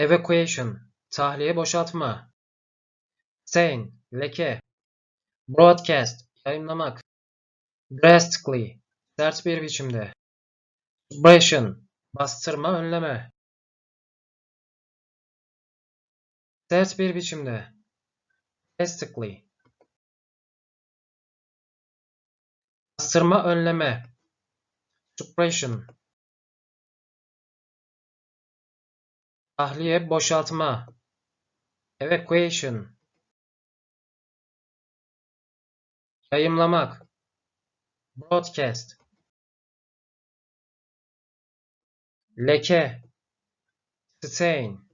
Evacuation, tahliye boşaltma. Stain, leke. Broadcast, yayınlamak. Drastically, sert bir biçimde. Suppression, bastırma, önleme. Sert bir biçimde. Drastically. Bastırma, önleme. Suppression. Tahliye, boşaltma. Evacuation. Yayımlamak. Broadcast. Leke. Stain.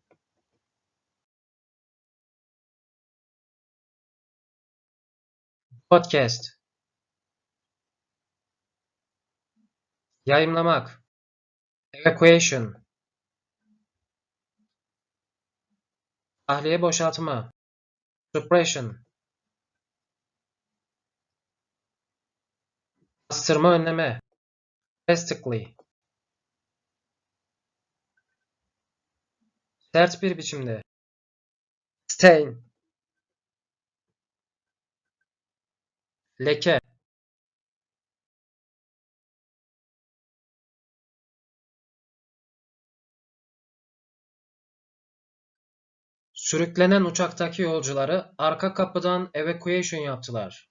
Podcast. Yayımlamak. Evacuation. Tahliye boşaltma. Suppression. Bastırma önleme. Drastically. Sert bir biçimde. Stain. Leke. Sürüklenen uçaktaki yolcuları arka kapıdan evacuation yaptılar.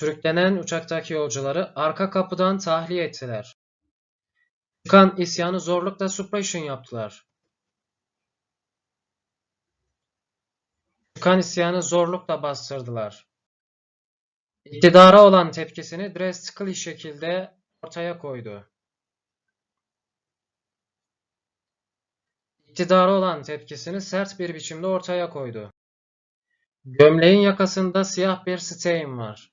Sürüklenen uçaktaki yolcuları arka kapıdan tahliye ettiler. Çıkan isyanı zorlukla suppression yaptılar. Çıkan isyanı zorlukla bastırdılar. İktidara olan tepkisini drastically şekilde ortaya koydu. İktidara olan tepkisini sert bir biçimde ortaya koydu. Gömleğin yakasında siyah bir stain var.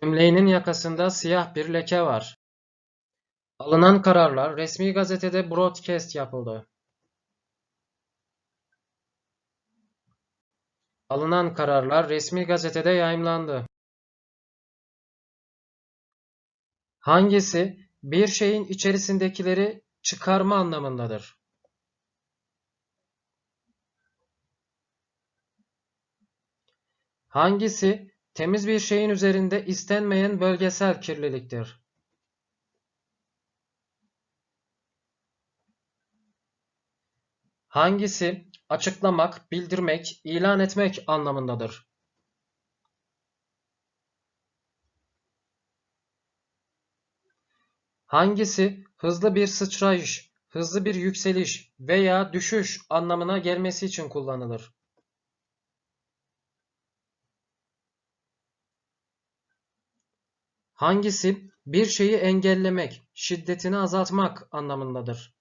Gömleğinin yakasında siyah bir leke var. Alınan kararlar resmi gazetede broadcast yapıldı. Alınan kararlar resmi gazetede yayımlandı. Hangisi bir şeyin içerisindekileri çıkarma anlamındadır? Hangisi temiz bir şeyin üzerinde istenmeyen bölgesel kirliliktir? Hangisi açıklamak, bildirmek, ilan etmek anlamındadır? Hangisi hızlı bir sıçrayış, hızlı bir yükseliş veya düşüş anlamına gelmesi için kullanılır? Hangisi bir şeyi engellemek, şiddetini azaltmak anlamındadır?